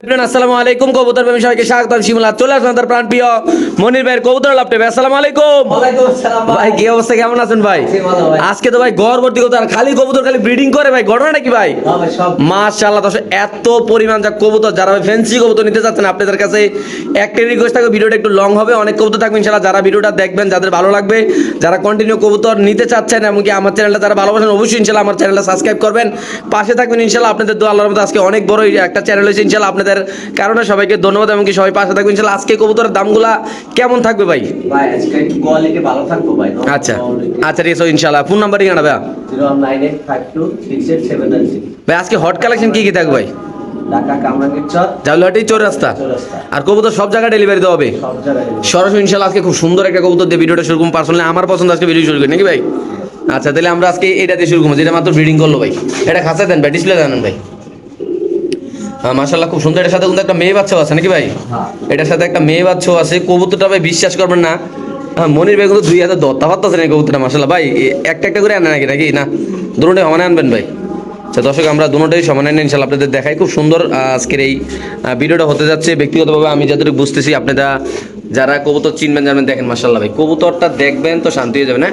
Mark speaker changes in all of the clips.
Speaker 1: আসসালামু আলাইকুম কবুতর প্রেমী সবাইকে স্বাগতম শিমুলা চলে আসলাম তার প্রাণ প্রিয় মনির ভাইয়ের কবুতর আসসালামু আলাইকুম। ভাই। কি অবস্থা কেমন আছেন ভাই। আজকে তো ভাই ঘর ভর্তি কবুতর খালি কবুতর খালি ব্রিডিং করে ভাই ঘটনা নাকি ভাই? মাশাআল্লাহ এত পরিমাণ যা কবুতর যারা ভাই ফ্যান্সি কবুতর নিতে চাচ্ছেন আপনাদের কাছে একটা রিকোয়েস্ট থাকবে ভিডিওটা একটু লং হবে অনেক কবুতর থাকবে ইনশাআল্লাহ যারা ভিডিওটা দেখবেন যাদের ভালো লাগবে যারা কন্টিনিউ কবুতর নিতে চাচ্ছেন এমনকি আমার চ্যানেলটা যারা ভালোবাসেন অবশ্যই ইনশাআল্লাহ আমার চ্যানেলটা সাবস্ক্রাইব করবেন পাশে থাকবেন ইনশাআল্লাহ আপনাদের দোয়া আল্লাহর মধ্যে আজকে অনেক বড় একটা চ্যানেল হয়েছে ইনশাআল্লাহ আপনাদের কারণে সবাইকে ধন্যবাদ এমনকি সবাই পাশে থাকবেন। ইনশাআল্লাহ আজকে কবুতরের দামগুলা কেমন থাকবে ভাই?
Speaker 2: ভাই আজকে একটু কোয়ালিটি ভালো থাকব ভাই
Speaker 1: আচ্ছা। আচ্ছা ঠিক আছে ইনশাআল্লাহ ফোন নাম্বার জানা ভাই ভাই আজকে হট কালেকশন কি কি থাকবে ভাই?
Speaker 2: চর।
Speaker 1: রাস্তা আর কবুতর সব জায়গায় ডেলিভারি দেওয়া হবে? সরাসরি ইনশাল্লাহ আজকে খুব সুন্দর একটা কবুতর দিয়ে ভিডিওটা শুরু করুন। পার্সোনালি আমার পছন্দ আজকে ভিডিও শুরু করি। নাকি ভাই? আচ্ছা তাহলে আমরা আজকে এটা দিয়ে শুরু করব যেটা মাত্র ব্রিডিং করল ভাই। এটা খাঁচায় দেন ভাই ডিসপ্লে দেন ভাই। মাশাল্লাহ খুব সুন্দর। এটার সাথে কিন্তু একটা মেয়ে বাচ্চাও আছে, নাকি ভাই?
Speaker 2: হ্যাঁ
Speaker 1: এটার সাথে একটা মেয়ে বাচ্চাও আছে। কবুতরটা ভাই বিশ্বাস করবেন না। হ্যাঁ মনির ভাই কিন্তু দুই হাতে দত্তা পাত্তা আছে না কবুতরটা মাশাল্লাহ ভাই একটা একটা করে আনে নাকি নাকি? না দুটোটাই সমানে আনবেন ভাই। আচ্ছা দর্শক, আমরা দুটোটাই সমানে ইনশাল্লাহ আপনাদের দেখাই। খুব সুন্দর আজকের এই ভিডিওটা হতে যাচ্ছে। ব্যক্তিগতভাবে আমি যতটুকু বুঝতেছি, আপনারা যারা কবুতর চিনবেন, জানবেন, দেখেন মাশাল্লাহ ভাই। কবুতরটা দেখবেন তো শান্তি হয়ে যাবে, না?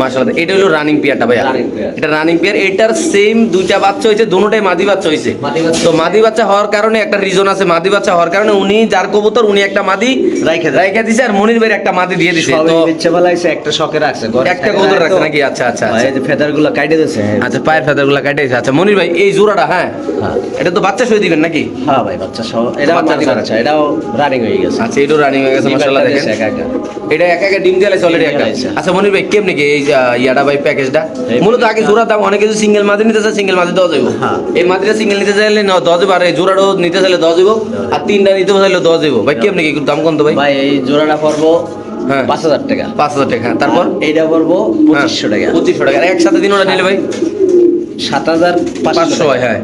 Speaker 1: মাশাল্লাহ এটা হলো রানিং পেয়ারটা ভাই
Speaker 2: Running pair।
Speaker 1: এটা রানিং পেয়ার এটার সেম দুইটা বাচ্চা হয়েছে দুটোটাই মাদি বাচ্চা হয়েছে তো মাদি বাচ্চা হওয়ার কারণে একটা রিজন আছে মাদি বাচ্চা হওয়ার কারণে উনি যার কবুতর উনি একটা মাদি
Speaker 2: রাইখে।
Speaker 1: রাইখা দিছে আর মনির ভাইয়ের একটা মাদি দিয়ে দিছে তো
Speaker 2: ইচ্ছে বেলা একটা শখে রাখছে
Speaker 1: একটা কবুতর রাখছে নাকি? আচ্ছা, আচ্ছা, আচ্ছা।
Speaker 2: এই যে ফেদারগুলো কাটে দিয়েছে
Speaker 1: আচ্ছা পায়ের ফেদারগুলা কাটে দিছে। আচ্ছা মনির ভাই এই জোড়াটা হ্যাঁ
Speaker 2: হ্যাঁ।
Speaker 1: এটা তো বাচ্চা শুয়ে দিবেন নাকি
Speaker 2: হ্যাঁ ভাই বাচ্চা সহ এটাও
Speaker 1: বাচ্চা সহ।
Speaker 2: এটাও রানিং হয়ে গেছে
Speaker 1: আচ্ছা এটাও রানিং হয়ে গেছে মাশাআল্লাহ দেখেন
Speaker 2: দিয়েছে।
Speaker 1: এটা একা একা ডিম দিয়ে অলরেডি একটা আচ্ছা মনির ভাই কেমনি কি এই ইয়াটা ভাই প্যাকেজটা। মূলত আগে জোড়া দাম অনেকে যদি সিঙ্গেল মাদি নিতে চায় সিঙ্গেল মাদি দেওয়া যাবে
Speaker 2: হ্যাঁ।
Speaker 1: এই মাদিটা সিঙ্গেল নিতে চাইলে দেওয়া যাবে আর এই জোড়াটাও নিতে চাইলে দেওয়া যাবে আর তিনটা নিতে চাইলে দেওয়া যাবে ভাই কেমনি কি একটু দাম কত ভাই?
Speaker 2: ভাই এই জোড়াটা পড়ব
Speaker 1: হ্যাঁ।
Speaker 2: পাঁচ হাজার টাকা।
Speaker 1: পাঁচ হাজার টাকা তারপর?
Speaker 2: এইটা পড়ব পঁচিশশো টাকা।
Speaker 1: পঁচিশশো টাকা। একসাথে দিন ওটা নিলে ভাই?
Speaker 2: সাত হাজার
Speaker 1: পাঁচশো হয় হ্যাঁ।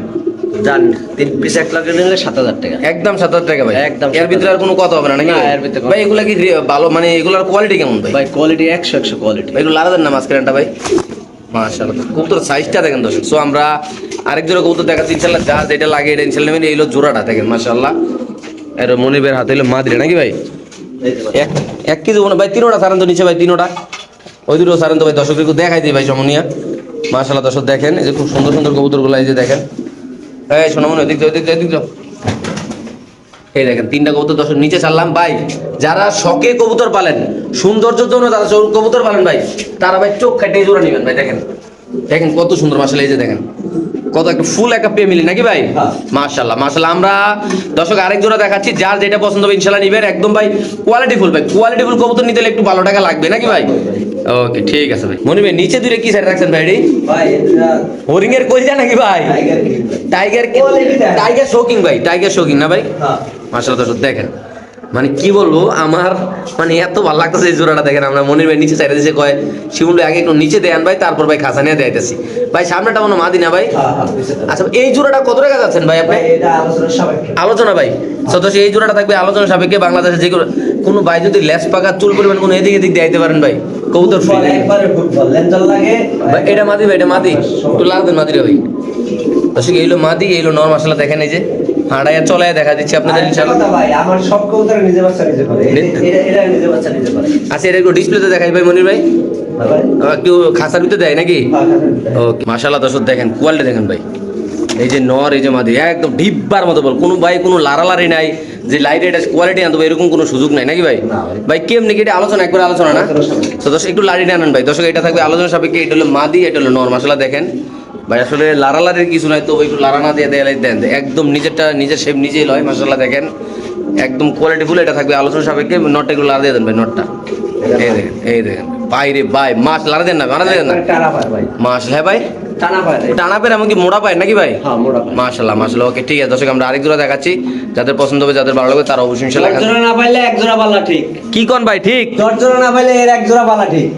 Speaker 2: জান তিন পিস এক নিলে সাত হাজার টাকা।
Speaker 1: একদম সাত হাজার টাকা ভাই।
Speaker 2: একদম
Speaker 1: এর ভিতরে আর কোনো কথা হবে না নাকি?
Speaker 2: এর ভিতরে
Speaker 1: ভাই এগুলা কি ভালো মানে এগুলার কোয়ালিটি কেমন ভাই?
Speaker 2: ভাই কোয়ালিটি একশো একশো কোয়ালিটি
Speaker 1: একটু না মাঝখানটা ভাই। মাশাআল্লাহ। কবুতর সাইজটা দেখেন দর্শক। সো আমরা আরেক জোড়া কবুতর দেখাচ্ছি ইনশাল্লাহ যা যেটা লাগে এটা ইনশাল্লাহ নেবেন। এই জোড়াটা দেখেন মাশাআল্লাহ। এর মনিবের হাতে হলো মাদিরে নাকি ভাই? এক এক কেজি মনে ভাই তিনোটা সারান তো নিচে ভাই তিনোটা। ওই দুটো সারান তো ভাই দর্শক একটু দেখাই দিই ভাই সমনিয়া। মাশাআল্লাহ দর্শক দেখেন এই যে খুব সুন্দর সুন্দর কবুতরগুলো এই যে দেখেন। এই ওদিক ওদিক ওদিক দেখেন তিনটা কবুতর নিচে ছাড়লাম ভাই। যারা শখে কবুতর পালেন সৌন্দর্যের জন্য যারা চৌ- কবুতর পালেন ভাই। তারা ভাই চোখ জোড়া নিবেন ভাই দেখেন। দেখেন কত সুন্দর মাসাল এই যে দেখেন। কত একটা ফুল একটা পেয়ে মিলি নাকি ভাই?
Speaker 2: হ্যাঁ।
Speaker 1: মাশাল্লাহ মাশাল্লাহ আমরা দর্শক আরেক জোড়া দেখাচ্ছি যার যেটা পছন্দ হবে ইনশাল্লাহ নিবেন। একদম ভাই কোয়ালিটি ফুল ভাই কোয়ালিটি ফুল কবুতর নিতে একটু ভালো টাকা লাগবে নাকি ভাই? ওকে ঠিক আছে ভাই। মনে ভাই নিচে দূরে কি সাইড রাখছেন ভাই এটি?
Speaker 2: ভাই এটা
Speaker 1: হরিং এর কইজা নাকি ভাই।
Speaker 2: টাইগার কিং
Speaker 1: টাইগার শোকিং ভাই টাইগার শোকিং না ভাই?
Speaker 2: হ্যাঁ।
Speaker 1: মাসাল্লাহ দর্শক দেখেন। মানে কি বলব আমার মানে এত ভালো লাগতেছে এই জোড়াটা দেখেন আমরা। মনির ভাই নিচে চাইতে দিয়েছে কয় শিমুল ভাই আগে একটু নিচে দেন ভাই তারপর ভাই খাসা নিয়ে দেয়াইতেছি। ভাই সামনেটা মনে মাদি না ভাই?
Speaker 2: হ্যাঁ হ্যাঁ।
Speaker 1: আচ্ছা এই জোড়াটা কত টাকা যাচ্ছেন ভাই আপনি? আলোচনা ভাই। সদস্য এই জোড়াটা থাকবে আলোচনা সাপেক্ষে বাংলাদেশে যে কোনো- ভাই যদি লেস পাকা চুল পরিমাণ কোনো এদিক এদিক দিয়ে পারেন ভাই। কবুতর ফ্রি।
Speaker 2: একবারে ফুটবল। লেন্টাল লাগে?
Speaker 1: ভাই এটা মাদি ভাই এটা মাদি। একটু লাগ দেন মাদি রে ভাই। দর্শক এইগুলো মাদি এইগুলো নর মশলা। দেখেন এই যে হাঁড়াইয়া চলায় দেখা দিচ্ছে আপনাদের
Speaker 2: ভাই আমার সব কবুতর নিজে বাচ্চা নিজে করে এটা এটা নিজে বাচ্চা নিজে করে
Speaker 1: আচ্ছা এটা একটু ডিসপ্লেতে দেখাই ভাই মনির ভাই। একটু খাসার ভিতরে দেয় নাকি?
Speaker 2: হ্যাঁ, হ্যাঁ।
Speaker 1: ওকে মাশাল্লাহ দর্শক দেখেন কোয়ালিটি দেখেন ভাই। এই যে নর এই যে মাদি একদম ডিব্বার মতো বল। কোনো ভাই কোনো লারালারি নাই। যে লাইট এটা কোয়ালিটি আনতে এরকম কোনো সুযোগ নাই নাকি ভাই?
Speaker 2: ভাই।
Speaker 1: কেমনি কি এটা আলোচনা একবার আলোচনা না? তো দর্শক একটু লাড়িটা আনেন ভাই। দর্শক এটা থাকবে আলোচনা সাপেক্ষে এটা হলো মাদি এটা হলো নর। মাসাল্লাহ দেখেন। ভাই আসলে লারালারির কিছু নাই তো একটু লারা না দিয়ে দেয় দেন একদম নিজেরটা নিজের শেপ নিজেই লয় মাসাল্লাহ দেখেন। একদম কোয়ালিটি ফুল এটা থাকবে আলোচনা সাপেক্ষে নটটা একটু লারা দিয়ে দেন ভাই নটটা এই দেখেন এই দেখেন। বাইরে ভাই মাছ লারা দেন না মারা দেন না। মাছ হ্যাঁ ভাই?
Speaker 2: টানা
Speaker 1: টানা এমনকি মোড়া নাকি ভাই?
Speaker 2: হ্যাঁ মোড়া
Speaker 1: ওকে ঠিক আছে দর্শক আমরা আরেক জোড়া দেখাচ্ছি। যাদের পছন্দ হবে যাদের ভালো লাগবে তারা অবশ্যই ইনশাল্লাহ
Speaker 2: দশ জোড়া না পাইলে এক জোড়া পাল্লা ঠিক।
Speaker 1: কি কোন ভাই ঠিক?
Speaker 2: দশ জোড়া না পাইলে এর এক জোড়া পাল্লা ঠিক।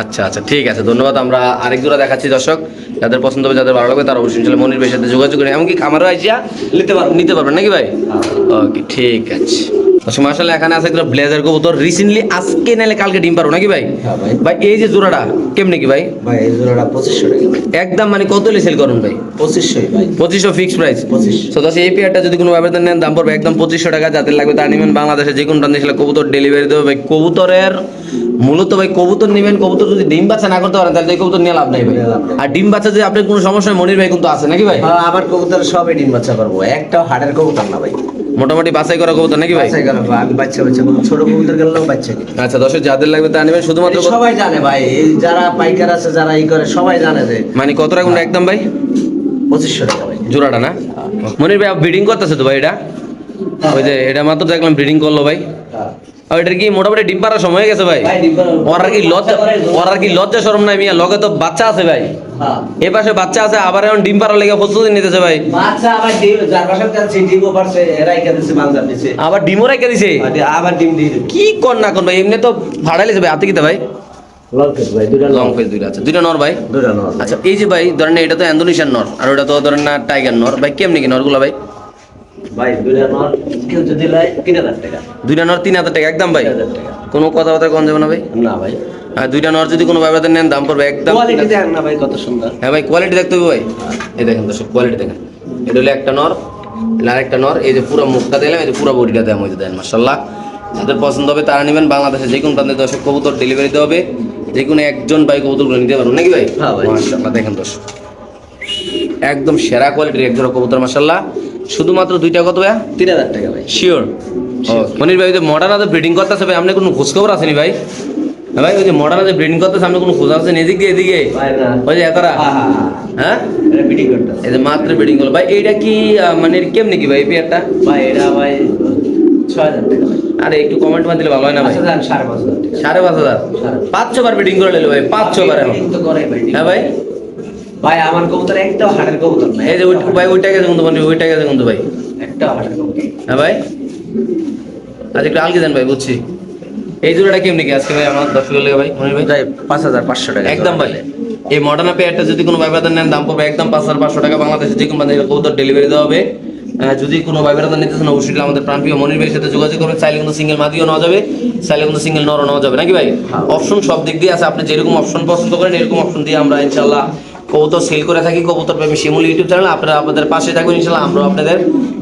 Speaker 1: আচ্ছা আচ্ছা ঠিক আছে ধন্যবাদ। আমরা আরেক জোড়া দেখাচ্ছি দর্শক। যাদের পছন্দ হবে যাদের ভালো লাগবে তারা অবশ্যই ইনশাল্লাহ মনির ভাইয়ের সাথে যোগাযোগ করে এমনকি খামারও আসিয়া
Speaker 2: নিতে পারব।
Speaker 1: নিতে পারবেন নাকি ভাই? ওকে ঠিক আছে। মাশাআল্লাহ এখানে আছে একটা ব্লেজার কবুতর। রিসেন্টলি আজকে নাইলে কালকে ডিম পারো নাকি ভাই?
Speaker 2: হ্যাঁ ভাই।
Speaker 1: ভাই এই যে জোড়াটা কেমনি কি ভাই?
Speaker 2: ভাই এই জোড়াটা পঁচিশশো টাকা।
Speaker 1: একদম মানে কত সেল করুন ভাই?
Speaker 2: পঁচিশশোই ভাই।
Speaker 1: পঁচিশশো ফিক্স প্রাইস
Speaker 2: পঁচিশশো।
Speaker 1: তো দশ এই পেয়ারটা যদি কোনো আবেদন নেন দাম পড়বে একদম পঁচিশশো টাকা যাদের লাগবে তা নেবেন বাংলাদেশে যে কোনো সেটা কবুতর ডেলিভারি দেবে। ভাই কবুতরের মূলত ভাই কবুতর নেবেন কবুতর যদি ডিম বাচ্চা না করতে পারেন তাহলে এই কবুতর নিয়ে লাভ নাই ভাই। আর ডিম বাচ্চা যদি আপনার কোনো সমস্যা মনির ভাই কিন্তু আছে নাকি ভাই?
Speaker 2: হ্যাঁ, আমার কবুতর সবই ডিম বাচ্চা করব। একটাও হাটের কবুতর না ভাই।
Speaker 1: মোটামুটি বাছাই করা কবুতর নাকি ভাই?
Speaker 2: বাচ্চা গেল বাচ্চা বাচ্চা ছোট কবুতর গেলাম বাচ্চা
Speaker 1: আচ্ছা দশের যাদের লাগবে তা নেবেন। শুধুমাত্র
Speaker 2: সবাই জানে ভাই এই যারা পাইকার আছে যারা ই করে সবাই জানে যে
Speaker 1: মানে কত রাখুন একদম ভাই?
Speaker 2: পঁচিশশো টাকা ভাই।
Speaker 1: জোড়াটা না? মনির ভাই ব্রিডিং করতেছে তো ভাই এটা? ওই যে এটা মাত্র দেখলাম ব্রিডিং করল ভাই। আর এটার কি মোটামুটি ডিম পাড়ার সময় হয়ে গেছে ভাই? ওর আর কি লজ্জা ওর আর কি লজ্জা শরম নাই মিয়া লগে তো বাচ্চা আছে ভাই।
Speaker 2: হ্যাঁ।
Speaker 1: এ পাশে বাচ্চা আছে আবার এখন ডিম পাড়ার লেগে প্রস্তুতি নিতেছে ভাই।
Speaker 2: বাচ্চা আবার ডিম যার বাসার কাছে ডিমও পারছে এরাই কেটেছে মালদার নিচে
Speaker 1: আবার ডিমও দিছে?
Speaker 2: আবার ডিম দিয়ে
Speaker 1: কি কর না কর ভাই এমনি তো ভাই হাতে কিতে ভাই?
Speaker 2: লং কেস ভাই দুটা
Speaker 1: লং। ফেস দুইটা আছে। দুইটা নর ভাই?
Speaker 2: নর।
Speaker 1: আচ্ছা এই যে ভাই ধরেন এটা তো ইন্দোনেশিয়ান নর আর ওটা তো ধরেন না টাইগার নর। ভাই কেমনি কি নরগুলো ভাই?
Speaker 2: ভাই দুটা নর কেউ যদি লাই তিন হাজার টাকা।
Speaker 1: দুইটা নর তিন হাজার টাকা একদম ভাই? কোনো কথাবার্তা কম যাবে না ভাই?
Speaker 2: না ভাই।
Speaker 1: আর দুইটা নর যদি কোনো ব্যবধান নেন দাম পড়বে একদম
Speaker 2: কোয়ালিটি দেখ না ভাই কত সুন্দর।
Speaker 1: হ্যাঁ ভাই কোয়ালিটি দেখতে হবে ভাই। এই দেখেন দর্শক কোয়ালিটি দেখেন। এটা হলো একটা নর এটা আরেকটা নর এই যে পুরো মুখটা দিলাম এই যে পুরো বডিটা দেওয়া মধ্যে দেন মার্শাল্লাহ যাদের পছন্দ হবে তারা নেবেন বাংলাদেশে যে কোনো প্রান্তে দর্শক কবুতর ডেলিভারি দেওয়া হবে। যে কোনো একজন ভাই কবুতরগুলো নিতে পারবেন নাকি ভাই?
Speaker 2: হ্যাঁ ভাই।
Speaker 1: মার্শাল্লাহ দেখেন দর্শক। একদম সেরা কোয়ালিটির এক জোড়া কবুতর মার্শাল্লাহ শুধুমাত্র দুইটা কত ভাইয়া?
Speaker 2: তিন হাজার টাকা ভাই।
Speaker 1: শিওর মনির ভাই মডার্ন আছে ব্রিডিং করতেছে ভাই আপনি কোনো খোঁজখবর আসেনি ভাই? হ্যাঁ ভাই ওই যে মডার্ন আছে ব্রিডিং করতেছে আপনি কোনো খোঁজ আছে এদিকে এদিকে
Speaker 2: ভাই না।
Speaker 1: ওই যে এতরা
Speaker 2: হ্যাঁ হ্যাঁ হ্যাঁ।
Speaker 1: হ্যাঁ?
Speaker 2: এটা
Speaker 1: এই যে মাত্র ব্রিডিং করল। ভাই এইটা কি মানে কেমনি কি ভাই এই পেয়ারটা?
Speaker 2: ভাই এটা ভাই ছয় হাজার টাকা।
Speaker 1: আরে একটু কমেন্ট দিলে ভালো হয় না ভাই?
Speaker 2: আচ্ছা সাড়ে পাঁচ হাজার
Speaker 1: পাঁচ হাজার?
Speaker 2: সাড়ে।
Speaker 1: পাঁচশো বার ব্রিডিং করে নিলো ভাই পাঁচশো বার হ্যাঁ ভাই?
Speaker 2: ভাই আমার কবুতর একটাও হাটের কবুতর না
Speaker 1: এই যে ভাই ওইটা গেছে কিন্তু মানে ওইটা গেছে কিন্তু ভাই।
Speaker 2: একটাও হাটের কবুতর।
Speaker 1: হ্যাঁ ভাই? আচ্ছা একটু আলগে দেন ভাই বুঝছি। এই জোড়াটা কেমনি কি আজকে ভাই আমার দশ লেগে ভাই মনির ভাই?
Speaker 2: ভাই পাঁচ হাজার পাঁচশো টাকা
Speaker 1: একদম ভাই। এই মডার্ন পেয়ারটা যদি কোনো ভাইবাদার নেন দাম পড়বে একদম পাঁচ হাজার পাঁচশো টাকা। বাংলাদেশে যে কোনো কবুতর ডেলিভারি দেওয়া হবে। যদি কোনো ভাইবাদার নিতে চান অবশ্যই আমাদের প্রাণপ্রিয় মনির ভাইয়ের সাথে যোগাযোগ করবেন। চাইলে কিন্তু সিঙ্গেল মাদিও নেওয়া যাবে চাইলে কিন্তু সিঙ্গেল নরও নেওয়া যাবে। নাকি ভাই?
Speaker 2: হ্যাঁ।
Speaker 1: অপশন সব দিক দিয়ে আছে। আপনি যেরকম অপশন পছন্দ করেন এরকম অপশন দিয়ে আমরা ইনশাল্লাহ কবুতর সেল করে থাকি। কবুতর প্রেমী শিমুল ইউটিউব চ্যানেল আপনারা আপনাদের পাশে থাকবেন ইনশাল্লাহ আমরাও আপনাদের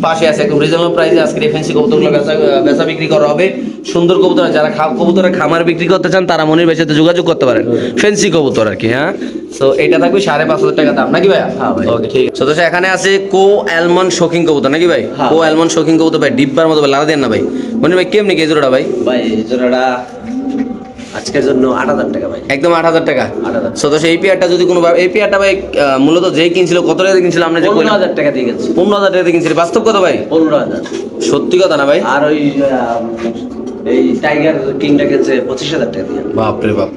Speaker 1: পাশে আছে একদম রিজনেবল প্রাইসে আজকে ফেন্সি কবুতরগুলো বেচা বেচা বিক্রি করা হবে। সুন্দর কবুতর যারা কবুতরের খামার বিক্রি করতে চান তারা মনির ভাইয়ের সাথে যোগাযোগ করতে পারেন। ফেন্সি কবুতর আর কি হ্যাঁ? তো এটা থাকবে সাড়ে পাঁচ হাজার টাকা দাম নাকি ভাইয়া?
Speaker 2: হ্যাঁ ভাই।
Speaker 1: ওকে ঠিক আছে। তো এখানে আছে কো অ্যালমন্ড শোকিং কবুতর নাকি ভাই?
Speaker 2: হ্যাঁ।
Speaker 1: কো অ্যালমন্ড শোকিং কবুতর ভাই ডিব্বার মতো ভাই লাদা দেন না ভাই। মনির ভাই কেমনি কেজোড়া ভাই?
Speaker 2: ভাই জোড়াটা আজকের জন্য আট হাজার টাকা ভাই।
Speaker 1: একদম আট হাজার টাকা।
Speaker 2: আট হাজার
Speaker 1: সো পেয়ারটা যদি কোনো ভাবে- এই পেয়ারটা ভাই মূলত যেই কিনছিল কত টাকা কিনছিল আমরা যে
Speaker 2: পনেরো হাজার টাকা দিয়ে গেছে
Speaker 1: পনেরো হাজার টাকা দিয়ে কিনছিল। বাস্তব কথা ভাই?
Speaker 2: পনেরো হাজার।
Speaker 1: সত্যি কথা না ভাই?
Speaker 2: আর ওই এই টাইগার কিংটা গেছে পঁচিশ হাজার টাকা দিয়ে।
Speaker 1: বাপরে বাপ।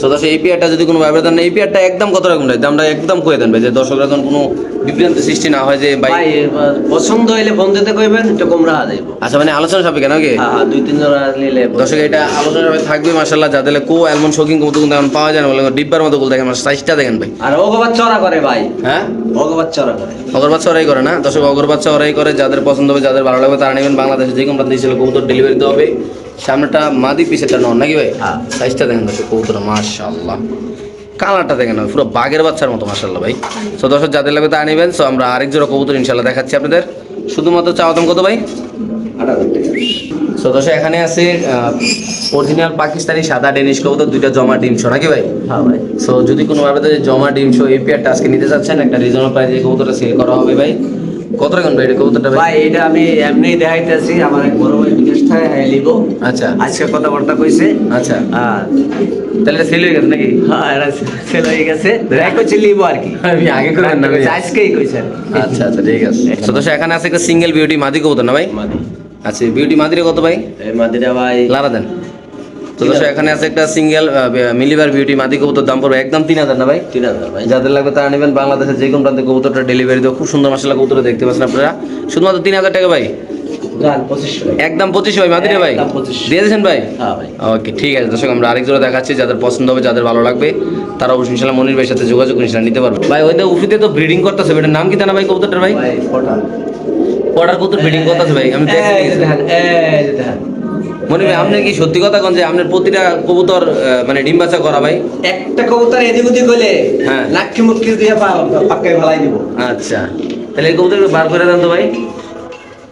Speaker 1: সো তো এই পেয়ারটা যদি কোনো ব্যবধান নেই এই পেয়ারটা একদম কত রকম ভাই দামটা একদম কয়ে দেন ভাই যে দর্শকরা যেন কোনো বিভ্রান্তি সৃষ্টি না হয় যে ভাই
Speaker 2: পছন্দ হইলে ফোন দিতে কইবেন একটু কম রাখা যাইব।
Speaker 1: আচ্ছা মানে আলোচনা সাপেক্ষে নাকি?
Speaker 2: হ্যাঁ হ্যাঁ দুই তিন জোড়া নিলে
Speaker 1: দর্শক এটা আলোচনা থাকবে মাসাল্লাহ যাদের কো অ্যালমন্ড শোকিং কিন্তু এখন পাওয়া যায় না বলে ডিব্বার মতো বলতে দেখেন সাইজটা দেখেন ভাই।
Speaker 2: আর ওগবাদ চড়া করে ভাই।
Speaker 1: হ্যাঁ?
Speaker 2: ওগবাদ চড়া করে।
Speaker 1: অগর বাচ্চা ওরাই করে না? দর্শক অগর বাচ্চা ওরাই করে যাদের পছন্দ হবে যাদের ভালো লাগবে তারা নেবেন বাংলাদেশে। যে কোনো প্রান্তে কবুতর ডেলিভারি দেওয়া হবে। সামনেটা মাদি পিছেরটা নন নাকি ভাই?
Speaker 2: হ্যাঁ।
Speaker 1: সাইজটা দেখেন দর্শক কবুতর মাশাআল্লাহ। কালারটা দেখেন পুরো বাঘের বাচ্চার মতো মাশাআল্লাহ ভাই। সো দর্শক যাদের লাগবে তা নেবেন সো আমরা আরেক জোড়া কবুতর ইনশাল্লাহ দেখাচ্ছি আপনাদের। শুধুমাত্র চাওয়া দাম কত ভাই? সো দর্শক এখানে আছে অরিজিনাল পাকিস্তানি সাদা ডেনিশ কবুতর দুইটা জমা ডিমশো নাকি ভাই?
Speaker 2: হ্যাঁ ভাই।
Speaker 1: সো যদি কোনো ভাবে জমা ডিমশো এই পেয়ারটা আজকে নিতে চাচ্ছেন একটা রিজনেবল প্রাইসে এই কবুতরটা সেল করা হবে ভাই। কত রাখুন ভাই? এটা কবুতরটা ভাই?
Speaker 2: এটা আমি এমনি দেখাইতেছি। আমার এক বড় ভাই বিদেশ থেকে হ্যাঁ লিব।
Speaker 1: আচ্ছা।
Speaker 2: আজকে কথাবার্তা কইছে।
Speaker 1: আচ্ছা।
Speaker 2: আর
Speaker 1: তাহলে এটা সেল হয়ে গেছে নাকি?
Speaker 2: হ্যাঁ এটা সেল হয়ে গেছে। এক লিব আর কি।
Speaker 1: আমি আগে করে না ভাই।
Speaker 2: আজকেই কইছে
Speaker 1: আচ্ছা আচ্ছা ঠিক আছে। তো দর্শক এখানে আছে একটা সিঙ্গেল বিউটি মাদি কবুতর না ভাই?
Speaker 2: মাদি।
Speaker 1: আচ্ছা বিউটি মাদিরে কত ভাই?
Speaker 2: মাদিরা ভাই
Speaker 1: লারা দেন। তো দর্শক এখানে আছে একটা সিঙ্গেল মিলিবার বিউটি মাদি কবুতর দাম পড়বে একদম তিন হাজার না ভাই?
Speaker 2: তিন হাজার ভাই।
Speaker 1: যাদের লাগবে তারা নেবেন বাংলাদেশের যে কোনো প্রান্তে কবুতরটা ডেলিভারি দেবো খুব সুন্দর মশলা কবুতর দেখতে পাচ্ছেন আপনারা। শুধুমাত্র তিন হাজার টাকা ভাই? একদম পঁচিশ ভাই মাদিরে ভাই?
Speaker 2: একদম 25
Speaker 1: দিয়ে দিয়েছেন ভাই?
Speaker 2: হ্যাঁ ভাই।
Speaker 1: ওকে ঠিক আছে দর্শক আমরা আরেক জোড়া দেখাচ্ছি। যাদের পছন্দ হবে যাদের ভালো লাগবে তারা অবশ্যই ইনশাল্লাহ মনির ভাইয়ের সাথে যোগাযোগ ইনশাল্লাহ নিতে পারবে। ভাই ওইটা উফিতে তো ব্রিডিং করতেছে এটার নাম কি জানা ভাই কবুতরটার ভাই? কত বিডিং কত আছে ভাই আমি দেখছি। মনে ভাই আপনি কি সত্যি কথা কোন যে আপনার প্রতিটা কবুতর মানে ডিম বাচ্চা করা ভাই?
Speaker 2: একটা কবুতর এদিক ওদিক হইলে
Speaker 1: হ্যাঁ।
Speaker 2: লাক্ষি মুক্কি দিয়ে পাক্কায় ফেলাই দিব।
Speaker 1: আচ্ছা। তাহলে এই কবুতর বার করে দেন তো ভাই।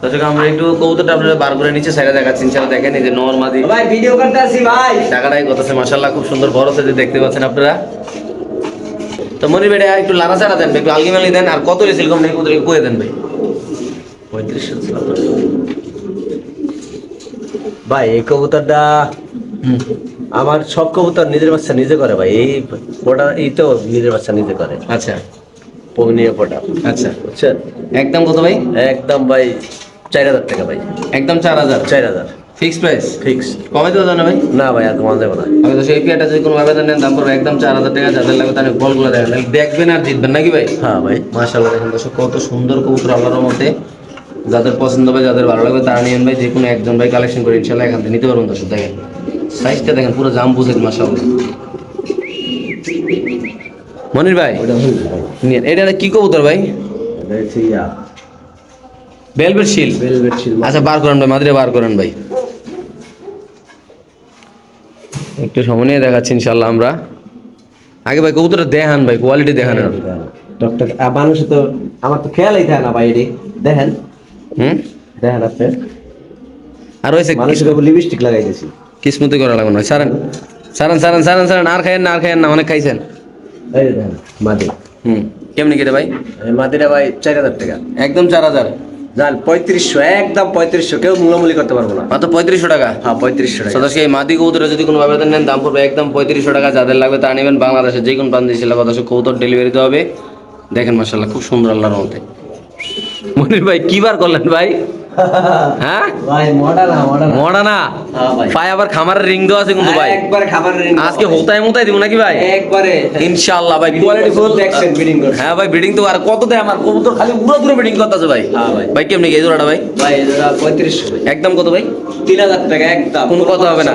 Speaker 1: দর্শক আমরা একটু কবুতরটা আপনারা বার করে নিচে সাইডে দেখাচ্ছি ইনশাআল্লাহ দেখেন এই যে নরমাদি
Speaker 2: ভাই ভিডিও করতে আসি ভাই।
Speaker 1: টাকাটাই কত আছে মাশাআল্লাহ খুব সুন্দর বড় সাইজে দেখতে পাচ্ছেন আপনারা। তো মনি বেড়ে একটু লাড়া চাড়া দেন একটু আলগিমালি দেন আর কত রেসিল কম নেই কবুতর কয়ে দেন ভাই? পঁয়ত্রিশশো
Speaker 2: ভাই এই কবুতরটা আমার সব কবুতর নিজের বাচ্চা নিজে করে ভাই। এই ওটা এই তো নিজের বাচ্চা নিজে করে।
Speaker 1: আচ্ছা।
Speaker 2: পমিনিয়া ফোটা
Speaker 1: আচ্ছা।
Speaker 2: বুঝছেন?
Speaker 1: একদম কত ভাই?
Speaker 2: একদম ভাই চার হাজার টাকা ভাই।
Speaker 1: একদম চার হাজার?
Speaker 2: চার হাজার।
Speaker 1: Fixed price?
Speaker 2: ফিক্স
Speaker 1: কমে দেওয়া যায় না ভাই
Speaker 2: না ভাই আর কমান দেবো না।
Speaker 1: আমি তো সেই পিয়াটা যদি কোনো ভাবে নেন দাম পড়বে একদম চার হাজার টাকা যাদের লাগবে তাহলে বলগুলো দেখেন। দেখবেন আর জিতবেন নাকি ভাই?
Speaker 2: হ্যাঁ ভাই।
Speaker 1: মাশাআল্লাহ দেখেন কত সুন্দর কবুতর আল্লাহর মতে যাদের পছন্দ হবে যাদের ভালো লাগবে তারা নিয়েন ভাই যে কোনো একজন ভাই কালেকশন করে ইনশাল্লাহ এখান থেকে নিতে পারবেন দর্শক দেখেন। সাইজটা দেখেন পুরো জাম বুঝেন মাশাআল্লাহ। মনির ভাই এটা কি কবুতর ভাই? বেলভেট শিল
Speaker 2: ভেলভেট শিল
Speaker 1: আচ্ছা বার করেন ভাই মাদ্রে বার করেন ভাই। একটু সময় নিয়ে দেখাচ্ছি ইনশাল্লাহ আমরা। আগে ভাই কবুতরটা দেখান ভাই কোয়ালিটি দেখান।
Speaker 2: ডক্টর মানুষ তো আমার তো খেয়ালই থাকে না ভাই এটি। দেখেন।
Speaker 1: হুম?
Speaker 2: দেখেন আপনি।
Speaker 1: আর হয়েছে
Speaker 2: মানুষের উপর লিপস্টিক লাগাই দিয়েছি
Speaker 1: কিসমতি করা লাগবে না। সারান সারান সারান সারান সারান আর খাইয়েন না আর খাইয়েন না। অনেক খাইছেন।
Speaker 2: এই যে দেখেন মাদি।
Speaker 1: হুম। কেমনি কেটে ভাই?
Speaker 2: মাদিটা ভাই চার হাজার টাকা।
Speaker 1: একদম চার হাজার।
Speaker 2: জান পঁয়ত্রিশশো একদম পঁয়ত্রিশশো। কেউ মূলামূলি করতে পারব না।
Speaker 1: মাত্র পঁয়ত্রিশশো টাকা?
Speaker 2: হ্যাঁ পঁয়ত্রিশশো টাকা।
Speaker 1: সদস্য এই মাদি কৌতরে যদি কোনো ভাবে নেন দাম পড়বে একদম পঁয়ত্রিশশো টাকা। যাদের লাগবে তা নেবেন। বাংলাদেশে যে কোনো প্রান্তে ছিল কথা কৌতর ডেলিভারি দিতে হবে। দেখেন মাসাল্লাহ খুব সুন্দর আল্লাহর মধ্যে মনির ভাই কি বার করলেন ভাই? হ্যাঁ?
Speaker 2: ভাই মডার্ন মডার্ন
Speaker 1: মডা না
Speaker 2: হ্যাঁ ভাই।
Speaker 1: আবার খামারের রিং দেওয়া আছে কিন্তু ভাই।
Speaker 2: একবারে খাবারের
Speaker 1: আজকে হোতায় মোতায় দিব নাকি ভাই?
Speaker 2: একবারে।
Speaker 1: ইনশাআল্লাহ ভাই কোয়ালিটি ফুল
Speaker 2: দেখছেন করছে।
Speaker 1: হ্যাঁ ভাই বিডিং তো আর কত দেয় আমার কবুতর খালি উড়ো দূরে বিডিং করতেছে ভাই।
Speaker 2: হ্যাঁ ভাই।
Speaker 1: ভাই কেমনি এই জোড়াটা ভাই?
Speaker 2: ভাই এটা পঁয়ত্রিশশো ভাই।
Speaker 1: একদম কত ভাই?
Speaker 2: টাকা একদম।
Speaker 1: কোনো কথা হবে না।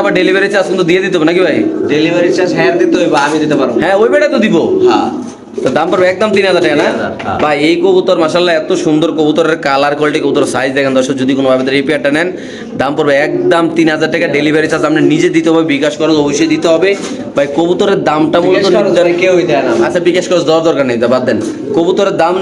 Speaker 1: আবার ডেলিভারি চার্জ কিন্তু দিয়ে দিতে হবে নাকি ভাই?
Speaker 2: ডেলিভারি চার্জ হ্যাঁ দিতে হইবে আমি দিতে পারব
Speaker 1: হ্যাঁ ওই বেটা তো দিব।
Speaker 2: হ্যাঁ।
Speaker 1: তো দাম পড়বে একদম তিন হাজার টাকা না?
Speaker 2: 3,000, হ্যাঁ।
Speaker 1: ভাই এই কবুতর মাসাল্লাহ এত সুন্দর কবুতরের কালার কোয়ালিটি কবুতর সাইজ দেখেন দর্শক যদি কোনো এই নেন দাম পড়বে একদম তিন হাজার টাকা ডেলিভারি চার্জ আপনি নিজে দিতে হবে বিকাশ খরচ অবশ্যই দিতে হবে। ভাই কবুতরের দামটা মূলত
Speaker 2: কেউই দেয় না।
Speaker 1: আচ্ছা বিকাশ খরচ দেওয়ার দরকার নেই বাদ দেন। কবুতরের দাম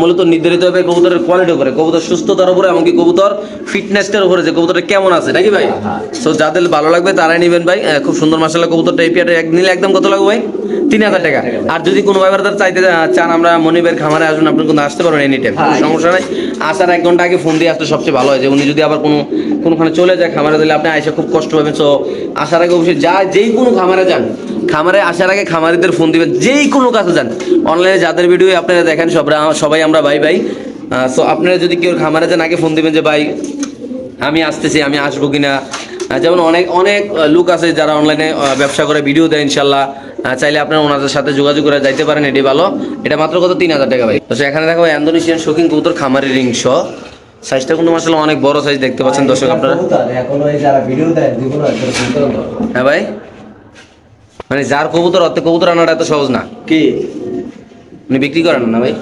Speaker 1: মূলত নির্ধারিত হবে কবুতরের কোয়ালিটির উপরে কবুতর সুস্থতার উপরে এমনকি কবুতর ফিটনেসটার উপরে যে কবুতরটা কেমন আছে নাকি ভাই?
Speaker 2: হ্যাঁ।
Speaker 1: সো যাদের ভালো লাগবে তারাই নেবেন ভাই। খুব সুন্দর মাসাল্লাহ কবুতরটা এই নিলে একদম কত লাগবে ভাই? তিন হাজার টাকা। আর যদি কোনো তার চাইতে চান আমরা মনিবের খামারে আসুন আপনি কিন্তু আসতে পারবেন এনি টাইম
Speaker 2: হ্যাঁ।
Speaker 1: সমস্যা নাই। আসার এক ঘণ্টা আগে ফোন দিয়ে আসলে সবচেয়ে ভালো হয় যে উনি যদি আবার কোনো কোনোখানে চলে যায় খামারে দিলে আপনি আইসা খুব কষ্ট পাবেন। সো আসার আগে অবশ্যই যা যেই কোনো খামারে যান খামারে আসার আগে খামারিদের ফোন দিবেন যেই কোনো কাছে যান। অনলাইনে যাদের ভিডিও আপনারা দেখেন সবরা সবাই আমরা ভাই ভাই। সো আপনারা যদি কেউ খামারে যান আগে ফোন দিবেন যে ভাই আমি আসতেছি আমি আসব কিনা? যেমন অনেক অনেক লোক আছে যারা অনলাইনে ব্যবসা করে ভিডিও দেয় ইনশাল্লাহ। চাইলে আপনারা ওনাদের সাথে যোগাযোগ করে যাইতে পারেন এটি ভালো। এটা মাত্র কত? তিন হাজার টাকা ভাই। তো এখানে দেখো ইন্দোনেশিয়ান শৌখিন কবুতর খামারি রিংস সাইজটা কিন্তু মাসাল অনেক বড় সাইজ দেখতে পাচ্ছেন দর্শক আপনারা। হ্যাঁ ভাই। মানে যার কবুতর অত কবুতর আনাটা এত সহজ না।
Speaker 2: কি?
Speaker 1: আপনি বিক্রি করেন না ভাই।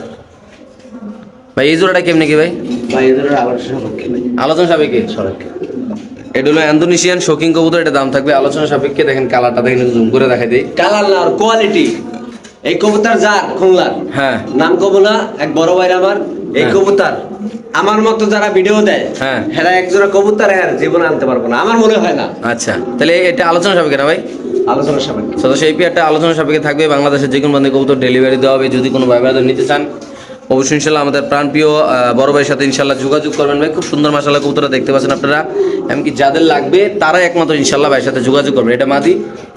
Speaker 1: ভাই এই জোড়াটা কেমনি কি ভাই?
Speaker 2: ভাই আলোচনা সাপেক্ষে ভাই।
Speaker 1: আলোচনা সাপেক্ষে?
Speaker 2: সরকার
Speaker 1: এটা হলো ইন্দোনেশিয়ান শৌখিন কবুতর এটা দাম থাকবে আলোচনা সাপেক্ষে। দেখেন কালারটা দেখেন জুম করে দেখাই দিই।
Speaker 2: কালার না আর কোয়ালিটি এই কবুতর যার খুলনার
Speaker 1: হ্যাঁ।
Speaker 2: নাম কবু না এক বড় ভাই আমার। এই
Speaker 1: হ্যাঁ।
Speaker 2: কবুতর আমার মতো যারা ভিডিও দেয়
Speaker 1: হ্যাঁ।
Speaker 2: হেরা একজোড়া কবুতর হ্যাঁ জীবনে আনতে পারব না। আমার মনে হয় না।
Speaker 1: আচ্ছা তাহলে এটা আলোচনা সাপেক্ষে না ভাই?
Speaker 2: আলোচনা সাপেক্ষে।
Speaker 1: সদস্য এই পেয়ারটা আলোচনা সাপেক্ষে থাকবে। বাংলাদেশের যে কোনো বান্ধব কবুতর ডেলিভারি দেওয়া হবে। যদি কোনো ভাই নিতে চান অবশ্যই ইনশাল্লাহ আমাদের প্রাণপ্রিয় বড় ভাইয়ের সাথে ইনশাল্লাহ যোগাযোগ করবেন ভাই। খুব সুন্দর মাসাল্লাহ কবুতরটা দেখতে পাচ্ছেন আপনারা। এমনকি যাদের লাগবে তারা একমাত্র ইনশাল্লাহ ভাইয়ের সাথে যোগাযোগ করবেন এটা মাদি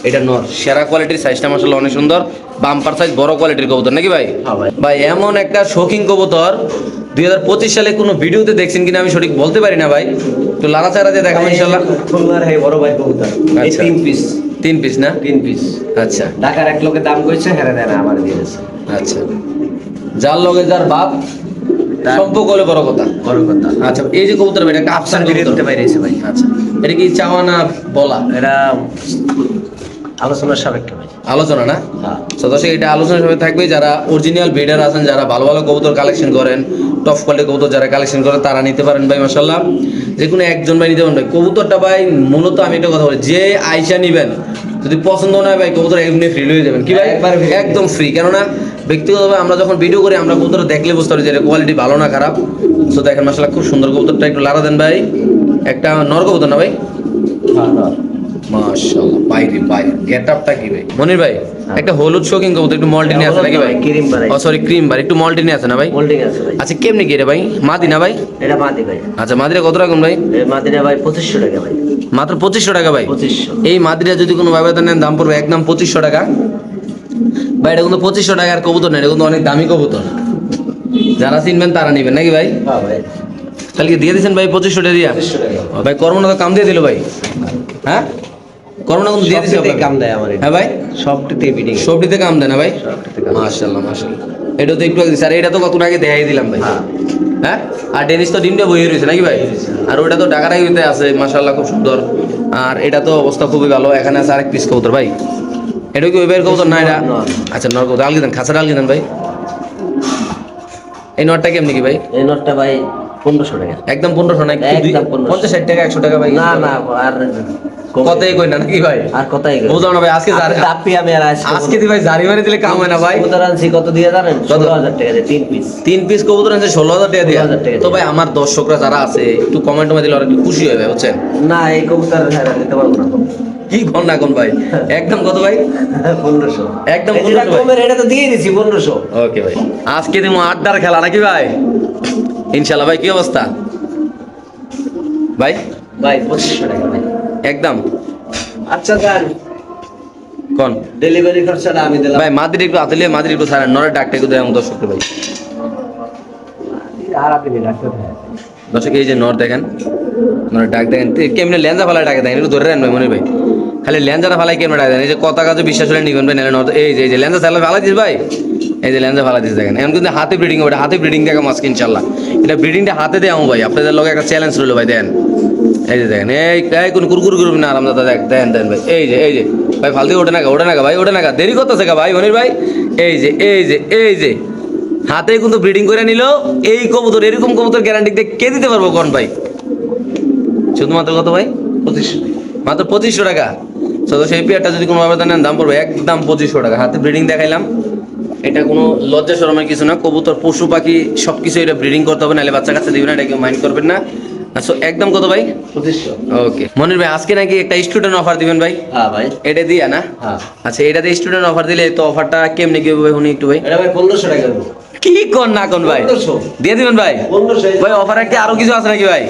Speaker 1: এটা নর। সেরা কোয়ালিটির সাইজটা মাসাল্লাহ অনেক সুন্দর। বাম্পার সাইজ বড় কোয়ালিটির কবুতর নাকি ভাই?
Speaker 2: হ্যাঁ ভাই।
Speaker 1: ভাই এমন একটা শৌখিন কবুতর দুই হাজার পঁচিশ সালে কোনো ভিডিওতে দেখছেন কিনা আমি সঠিক বলতে পারি না ভাই। তো লাড়াচাড়া দিয়ে দেখাবো ইনশাল্লাহ
Speaker 2: খুলনার এই বড় ভাই কবুতর।
Speaker 1: আচ্ছা।
Speaker 2: তিন পিস
Speaker 1: তিন পিস না?
Speaker 2: তিন পিস
Speaker 1: আচ্ছা।
Speaker 2: ঢাকার এক লোকের দাম কইছে হেরে দেয় না আমার দিয়েছে।
Speaker 1: আচ্ছা। যার লগে যার বাপ সম্পর্ক হলে বড় কথা।
Speaker 2: বড় কথা।
Speaker 1: আচ্ছা এই যে কবুতর ভাই, এটা আফসান কবুতর।
Speaker 2: দিতে পাইরেছে ভাই।
Speaker 1: আচ্ছা এটা কি চাওয়া না বলা?
Speaker 2: এরা আলোচনার সাপেক্ষে ভাই।
Speaker 1: আলোচনা না? তো দর্শক এটা আলোচনা সবাই থাকবে। যারা অরিজিনাল ব্রিডার আছেন যারা ভালো ভালো কবুতর কালেকশন করেন টপ কোয়ালিটি কবুতর যারা কালেকশন করেন তারা নিতে পারেন ভাই মাসাল্লাহ যে কোনো একজন ভাই নিতে পারেন ভাই। কবুতরটা ভাই মূলত আমি একটা কথা বলি যে আইসা নিবেন যদি পছন্দ না ভাই কবুতর এমনি ফ্রি হয়ে যাবেন। কি ভাই? একদম ফ্রি কেননা ব্যক্তিগতভাবে আমরা যখন ভিডিও করি আমরা কবুতর দেখলে বুঝতে পারি যে কোয়ালিটি ভালো না খারাপ। তো দেখেন মাসাল্লাহ খুব সুন্দর কবুতরটা একটু লারা দেন ভাই। একটা নর কবুতর না ভাই? মাশাআল্লাহ বাইরে বাইরে। গেট কি ভাই? মনির ভাই
Speaker 2: হ্যাঁ।
Speaker 1: একটা হলুদ শোকিং কবুতর একটু মল্টিনি আছে নাকি ভাই?
Speaker 2: ক্রিম
Speaker 1: ও সরি ক্রিম বার একটু মল্টিনি আছে না ভাই?
Speaker 2: আছে ভাই।
Speaker 1: আচ্ছা কেমনি কি রে ভাই? মাদি না ভাই?
Speaker 2: এটা মাদি ভাই।
Speaker 1: আচ্ছা মাদিরা কত রকম ভাই?
Speaker 2: মাদিটা ভাই পঁচিশশো টাকা ভাই।
Speaker 1: মাত্র পঁচিশশো টাকা ভাই। এই মাদিরা যদি কোনো ভাবে নেন দাম পড়বে একদম পঁচিশশো টাকা। ভাই এটা কিন্তু পঁচিশশো টাকার কবুতর না এটা কিন্তু অনেক দামি কবুতর। যারা চিনবেন তারা নিবেন নাকি ভাই?
Speaker 2: হ্যাঁ ভাই।
Speaker 1: তাহলে কি দিয়ে দিয়েছেন ভাই পঁচিশশো টাকা দিয়া? ভাই করোনা তো কাম দিয়ে দিল ভাই। হ্যাঁ? করোনা কিন্তু দিয়ে দিছে
Speaker 2: কাম দেয় আমার।
Speaker 1: হ্যাঁ ভাই?
Speaker 2: সবটিতে বিডিং।
Speaker 1: সবটিতে কাম দেয় না ভাই। মাশাল্লাহ মাশাল্লাহ এটা তো একটু আগে। আর এটা তো কত আগে দেখাই দিলাম ভাই।
Speaker 2: হ্যাঁ?
Speaker 1: আর ডেনিস তো ডিমটা বইয়ে রয়েছে নাকি ভাই? আর ওটা তো ঢাকার আইতে আছে মাসাল্লাহ খুব সুন্দর। আর এটা তো অবস্থা খুবই ভালো। এখানে আছে আরেক পিস কবুতর ভাই। এটা কি ওই ভাইয়ের কবুতর? না এটা আচ্ছা নর কবুতর। আলগি দেন? খাঁচাটা আলগি দেন ভাই? এই নটটা কেমনি কি ভাই?
Speaker 2: এই নটটা ভাই পনেরোশো টাকা।
Speaker 1: একদম পনেরোশো না
Speaker 2: একদম
Speaker 1: পঞ্চাশ ষাট টাকা একশো টাকা ভাই
Speaker 2: না না আর
Speaker 1: কথাই কই না নাকি ভাই?
Speaker 2: আর কথাই
Speaker 1: বুঝলাম না ভাই আজকে
Speaker 2: আমি আর আজকে
Speaker 1: দি ভাই জারি মারি দিলে কাম হয় না ভাই।
Speaker 2: কবুতর আনছি কত দিয়ে জানেন? ষোলো হাজার টাকা দিয়ে তিন পিস
Speaker 1: তিন পিস কবুতর ষোলো হাজার টাকা দিয়া।
Speaker 2: 16,000 টাকা
Speaker 1: তো ভাই আমার দর্শকরা যারা আছে একটু কমেন্ট দিলে ওরা একটু খুশি হবে বুঝছেন?
Speaker 2: না এই কবুতর দিতে পারব না।
Speaker 1: কি কোন না কোন ভাই? একদম কত ভাই?
Speaker 2: পনেরোশো।
Speaker 1: একদম
Speaker 2: এই যেটা
Speaker 1: 1500 ভাই।
Speaker 2: কমের এটা তো দিয়ে দিছি পনেরোশো।
Speaker 1: ওকে ভাই। আজকে দিমু আড্ডার খেলা নাকি ভাই? ইনশাল্লাহ ভাই কি অবস্থা? ভাই?
Speaker 2: ভাই পঁচিশশো টাকা ভাই।
Speaker 1: একদম।
Speaker 2: আচ্ছা যান
Speaker 1: কোন?
Speaker 2: ডেলিভারি খরচাটা আমি দিলাম।
Speaker 1: ভাই মাদির একটু আতলে মাদির একটু সারা নরের ডাকটা একটু দেয় দর্শককে ভাই। দর্শক এই যে নর দেখেন নরের ডাক দেখেন। কেমনে লেঞ্জা ফালাই ডাকে দেখেন একটু ধরে নেন ভাই মনে ভাই। খালি লেঞ্জাটা ফালাই কেমনে ডাকে দেন এই যে কথা কাজে বিশ্বাস করে নিবেন ভাই নর এই যে এই যে লেঞ্জা চালা ফালাই দিস ভাই। এই যে লেঞ্জা ফালাই দিস দেখেন। এখন কিন্তু হাতে ব্রিডিং হবে হাতে ব্রিডিং দেখা মাস্ক ইনশাল্লাহ এটা ব্রিডিংটা হাতে দেওয়া ভাই, আপনাদের লগে একটা চ্যালেঞ্জ রইল ভাই, দেন। এই যে দেখেন, এই এই, কোন কুরকুর করবি না আরাম দাদা দেখ দেন দেন ভাই। এই যে এই যে, ভাই, ফালতু ওঠে না ওঠে না ভাই, ওঠে না দেরি করতেছে গা ভাই মনির ভাই। এই যে এই যে এই যে, হাতে কিন্তু ব্রিডিং করে নিল, এই কবুতর, এরকম কবুতর গ্যারান্টি দিয়ে কে দিতে পারব কোন ভাই? শুধুমাত্র কত ভাই?
Speaker 2: পঁচিশশো
Speaker 1: মাত্র পঁচিশশো টাকা। তো সেই পেয়ারটা যদি কোনোভাবে নেন, দাম পড়বে একদম পঁচিশশো টাকা। হাতে ব্রিডিং দেখাইলাম। এটা কোনো লজ্জা শরমের কিছু না। কবুতর পশু পাখি সব কিছু এটা ব্রিডিং করতে হবে নাহলে বাচ্চা কাচ্চা দিবে না এটা কেউ মাইন্ড করবেন না। আচ্ছা একদম কত ভাই? ওকে মনির ভাই আজকে নাকি একটা স্টুডেন্ট অফার দিবেন ভাই?
Speaker 2: হ্যাঁ ভাই।
Speaker 1: এটা দিয়া না?
Speaker 2: হ্যাঁ।
Speaker 1: আচ্ছা এটাতে স্টুডেন্ট অফার দিলে তো অফারটা কেমনে কি হবে শুনি একটু ভাই?
Speaker 2: এটা ভাই পনেরোশো টাকা
Speaker 1: কি কোন না কোন ভাই? দিয়ে দিবেন ভাই? ভাই অফার আরও কিছু আছে নাকি ভাই?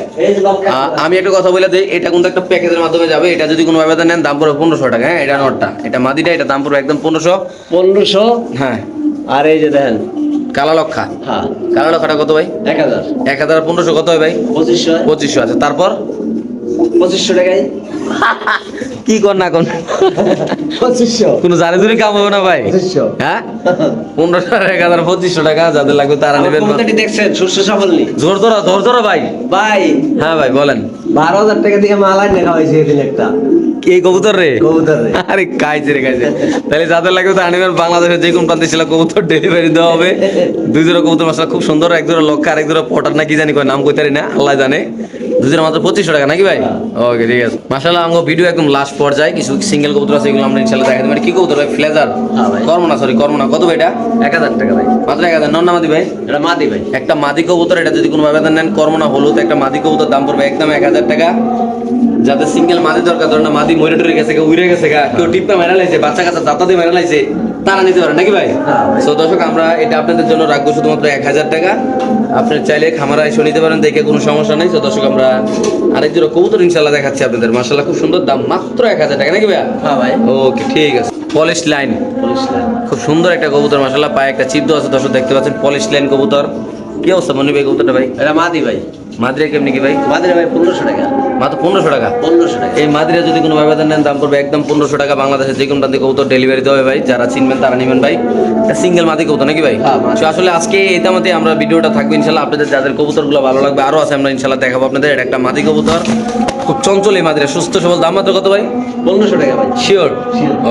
Speaker 1: আমি একটা কথা বলে দিই এটা কিন্তু একটা প্যাকেজের মাধ্যমে যাবে। এটা যদি কোনো ভাবে নেন দাম পড়বে পনেরোশো টাকা হ্যাঁ এটা নটটা। এটা মাদিটা এটা দাম পড়বে একদম পনেরোশো।
Speaker 2: পনেরোশো।
Speaker 1: হ্যাঁ।
Speaker 2: আর এই যে দেখেন।
Speaker 1: কালা লক্ষা?
Speaker 2: হ্যাঁ।
Speaker 1: কালা লক্ষাটা কত ভাই?
Speaker 2: এক হাজার।
Speaker 1: এক হাজার পনেরোশো কত হয় ভাই?
Speaker 2: পঁচিশশো
Speaker 1: পঁচিশশো আছে। তারপর?
Speaker 2: পঁচিশশো টাকায়।
Speaker 1: কি কর না কোন জারে কাম হবে না ভাই। হ্যাঁ? পনেরোশো এক হাজার পঁচিশশো টাকা যাদের লাগবে তারা নেবেন।
Speaker 2: দেখছেন সুস্থ সফল নি
Speaker 1: জোর ধরো জোর ধরো ভাই।
Speaker 2: ভাই।
Speaker 1: হ্যাঁ ভাই বলেন।
Speaker 2: বারো হাজার টাকা দিয়ে মালাই হয়েছে এদিন একটা।
Speaker 1: এই কবুতর রে?
Speaker 2: কবুতর রে।
Speaker 1: আরে কাইছে রে কাইছে তাহলে যাদের লাগবে তো আনিবেন। বাংলাদেশের যে কোন প্রান্তে ছিল কবুতর ডেলিভারি দেওয়া হবে। দুই জোড়া কবুতর মাসা খুব সুন্দর। এক জোড়া আর এক জোড়া পটার না কি জানি কয় নাম কইতারি না। আল্লাহ জানে। মাত্র পঁচিশশো টাকা নাকি ভাই? ওকে ঠিক আছে। মাসাল্লাহ আমার ভিডিও একদম লাস্ট পর্যায়ে। কিছু সিঙ্গেল কবুতর আছে এগুলো আমরা ইনশাল্লাহ দেখাতে পারি। কি কবুতর ভাই? ফ্লেজার
Speaker 2: হ্যাঁ
Speaker 1: সরি কত ভাই এটা?
Speaker 2: এক হাজার টাকা ভাই।
Speaker 1: মাত্র এক হাজার। নামাদি ভাই?
Speaker 2: এটা মাদি ভাই।
Speaker 1: একটা মাদি কবুতর এটা যদি কোনো ভাবে নেন কর্ম না হলুদ একটা মাদি কবুতর দাম পড়বে একদম এক হাজার টাকা। যাদের সিঙ্গেল মাদি দরকার ধরেন না মাদি মরে টরে গেছে উড়ে গেছে গা কেউ টিপটা মেরা লাইছে বাচ্চা কাচ্চা দাঁতা দিয়ে মেরা লাইছে তারা নিতে পারে নাকি ভাই?
Speaker 2: হ্যাঁ
Speaker 1: সো দর্শক আমরা এটা আপনাদের জন্য রাখব শুধুমাত্র এক হাজার টাকা। আপনি চাইলে খামারা এসে নিতে পারেন দেখে কোনো সমস্যা নেই। তো দর্শক আমরা আরেক জোড়া কবুতর ইনশাল্লাহ দেখাচ্ছি আপনাদের। মাসাল্লাহ খুব সুন্দর দাম মাত্র এক হাজার টাকা নাকি ভাইয়া
Speaker 2: হ্যাঁ ভাই।
Speaker 1: ওকে ঠিক আছে। পলিশ লাইন
Speaker 2: পুলিশ লাইন
Speaker 1: খুব সুন্দর একটা কবুতর মাসাল্লাহ পায়ে একটা দেওয়া আছে দর্শক দেখতে পাচ্ছেন পলিশ লাইন কবুতর। কি অবস্থা মনে ভাই কবুতরটা ভাই?
Speaker 2: এটা মাদি ভাই।
Speaker 1: মাদ্রে কেমনি কি ভাই?
Speaker 2: মাদিরা ভাই পনেরোশো টাকা।
Speaker 1: মাত্র পনেরোশো টাকা।
Speaker 2: পনেরোশো টাকা।
Speaker 1: এই মাদিরা যদি কোনো ব্যবধান নেন দাম পড়বে একদম পনেরোশো টাকা। বাংলাদেশের যে কোনো প্রান্তে কবুতর ডেলিভারি দেবে ভাই যারা চিনবেন তারা নেবেন ভাই। এটা সিঙ্গেল মাদি কবুতর নাকি ভাই?
Speaker 2: হ্যাঁ,
Speaker 1: আসলে আজকে এটামতে আমরা ভিডিওটা থাকব ইনশাল্লাহ আপনাদের যাদের কবুতরগুলো ভালো লাগবে আরও আছে আমরা ইনশাল্লাহ দেখাবো আপনাদের। এটা একটা মাদি কবুতর। খুব চঞ্চল এই মাদিরা সুস্থ সবল। দাম মাত্র কত ভাই?
Speaker 2: পনেরোশো টাকা ভাই।
Speaker 1: শিওর.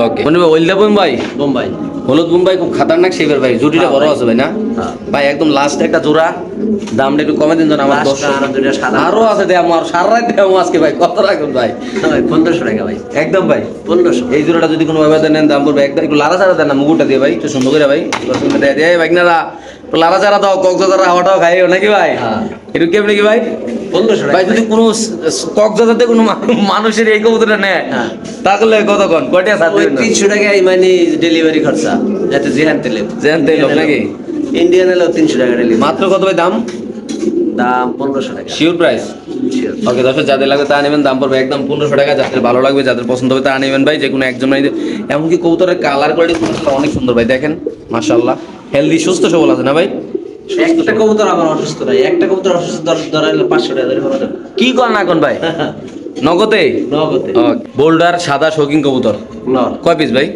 Speaker 1: ওকে মনে ভাই ওইলদা ভাই?
Speaker 2: বোম্বাই
Speaker 1: হলুদ মুম্বাই খুব খাতারনাক শেপের ভাই জুটিটা বড় আছে ভাই না?
Speaker 2: হ্যাঁ।
Speaker 1: ভাই একদম লাস্ট একটা জোড়া দামটা একটু কমে দিন যেন আমার
Speaker 2: দশ
Speaker 1: আরও আছে দে আমার সারা রাত দেবো আজকে ভাই কত রাখুন ভাই?
Speaker 2: ভাই পনেরোশো টাকা ভাই।
Speaker 1: একদম ভাই।
Speaker 2: পনেরোশো।
Speaker 1: এই জোড়াটা যদি কোনো ভাবে নেন দাম পড়বে। একদম একটু লাড়া চারা দেন না মুগুরটা দিয়ে ভাই একটু সুন্দর করে ভাই দেয় দিয়ে দিয়ে ভাই না লারা চারা দাও কক্সবাজার হাওয়াটাও খাইও নাকি ভাই?
Speaker 2: হ্যাঁ।
Speaker 1: কেমনি কি ভাই?
Speaker 2: পনেরোশো
Speaker 1: ভাই যদি কোনো কক্সবাজারতে কোনো মানুষের এই কবুতরটা নেয়
Speaker 2: হ্যাঁ।
Speaker 1: তাহলে কতক্ষণ কয়টা সাত
Speaker 2: ওই তিনশো টাকাই মানে ডেলিভারি খরচা যাতে জিহান তেলে।
Speaker 1: জেহান তেল নাকি?
Speaker 2: ইন্ডিয়ান এলেও তিনশো টাকা ডেলিভারি
Speaker 1: মাত্র কত ভাই দাম?
Speaker 2: দাম পনেরোশো টাকা।
Speaker 1: Sure price. ওকে দর্শক যাদের লাগবে তা নেবেন দাম পড়বে একদম পনেরোশো টাকা। যাদের ভালো লাগবে যাদের পছন্দ হবে তা নেবেন ভাই যে কোনো একজন এমনকি কবুতরের কালার কোয়ালিটি অনেক সুন্দর ভাই দেখেন? মাশাল্লাহ হেলদি সুস্থ সবল আছে না ভাই?
Speaker 2: একটা কবুতর আমার অসুস্থ নাই। একটা কবুতর অসুস্থ ধর- ধরাইলে পাঁচশো টাকা ধরে
Speaker 1: কি কর না কোন ভাই? নগদে?
Speaker 2: নগদে।
Speaker 1: বোল্ডার সাদা শৌকিং কবুতর। কয় পিস ভাই?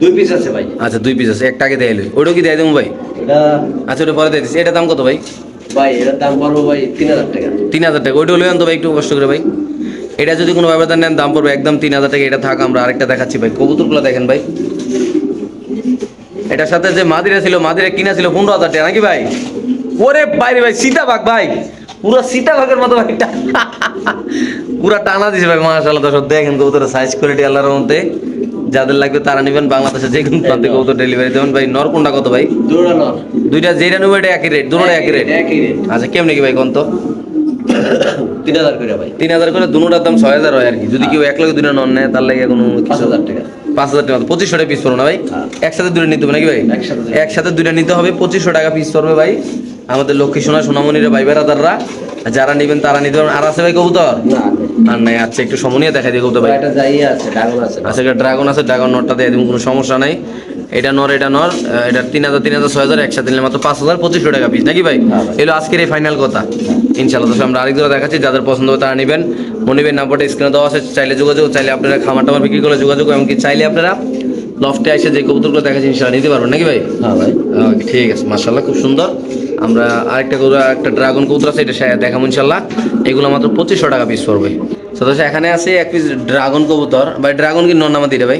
Speaker 2: দুই পিস আছে ভাই।
Speaker 1: আচ্ছা দুই পিস আছে একটা আগে দেয় ওইটা কি দেয় দেবো ভাই?
Speaker 2: এটা
Speaker 1: আচ্ছা ওটা পরে দিয়ে দিচ্ছি এটা দাম কত ভাই?
Speaker 2: ভাই এটার দাম পড়ব ভাই তিন হাজার টাকা।
Speaker 1: তিন হাজার টাকা। ওইটা হলে আনতো ভাই একটু কষ্ট করে ভাই। এটা যদি কোনো ব্যবধান নেন দাম পড়বে একদম তিন হাজার টাকা। এটা থাক আমরা আরেকটা দেখাচ্ছি ভাই। কবুতরগুলো দেখেন ভাই। এটার সাথে যে মাদিরা ছিল মাদিরা কিনা ছিল পনেরো হাজার টাকা নাকি ভাই? ওরে বাইরে ভাই সীতাবাগ ভাই। পুরো সীতাবাগের মতো ভাই। পুরা টানা দিছে ভাই মাশাআল্লাহ দর্শক দেখেন কবুতরের সাইজ কোয়ালিটি আল্লাহর মধ্যে যাদের লাগবে তারা নেবেন বাংলাদেশে যে কোনো প্রান্তে কবুতর ডেলিভারি দেবেন। ভাই নর কোনটা কত ভাই?
Speaker 2: দুটো
Speaker 1: দুইটা যেটা নেব এটা একই রেট দুটোটা একই রেট আচ্ছা কেমনি কি ভাই কোন তো?
Speaker 2: তিন হাজার করে ভাই।
Speaker 1: তিন হাজার করে দুটার দাম ছয় হাজার হয় আর কি। যদি কেউ এক লাখ দুটা নন নেয় তার লাগে কোনো
Speaker 2: পাঁচ
Speaker 1: কিছু
Speaker 2: হাজার টাকা।
Speaker 1: পাঁচ হাজার টাকা। পঁচিশশো টাকা পিস পড়ো না ভাই।
Speaker 2: হ্যাঁ।
Speaker 1: একসাথে দুটো নিতে হবে নাকি ভাই?
Speaker 2: একসাথে দুটো।
Speaker 1: নিতে হবে পঁচিশশো টাকা পিস পড়বে ভাই। আমাদের লক্ষ্মী সোনা সোনামণিরা ভাই বেড়াদাররা যারা নেবেন তারা নিতে পারবেন। আর আছে ভাই কবুতর? আর নাই আচ্ছা একটু সমনীয় দেখা দিয়ে কবুতর
Speaker 2: ভাই।
Speaker 1: ভাই
Speaker 2: এটা যাই আছে
Speaker 1: আচ্ছা ড্রাগন আছে ড্রাগন নটটা দিয়ে কোনো সমস্যা নাই। এটা নর এটা নর এটা তিন হাজার তিন হাজার ছয় হাজার একসাথে নিলে মাত্র পাঁচ হাজার পঁচিশশো টাকা পিস নাকি ভাই?
Speaker 2: হ্যাঁ।
Speaker 1: এলো আজকের এই ফাইনাল কথা। ইনশাল্লাহ তো আমরা আরেক জোড়া দেখাচ্ছি যাদের পছন্দ হবে তারা নেবেন। মনিবের নাম্বারটা স্ক্রিনে দেওয়া আছে চাইলে যোগাযোগ চাইলে আপনারা খামার টামার বিক্রি করলে যোগাযোগ এমনকি চাইলে আপনারা লফটে এসে যে কবুতরগুলো দেখাচ্ছি ইনশাল্লাহ নিতে পারবেন নাকি ভাই?
Speaker 2: হ্যাঁ ভাই।
Speaker 1: ওকে ঠিক আছে মার্শাল্লাহ খুব সুন্দর। আমরা আরেকটা কবুতর একটা ড্রাগন কবুতর আছে এটা দেখাবো ইনশাল্লাহ এগুলো মাত্র পঁচিশশো টাকা পিস পড়বে। সদস্য এখানে আছে এক পিস ড্রাগন কবুতর। ভাই ড্রাগন কি নর নামা দিলে ভাই?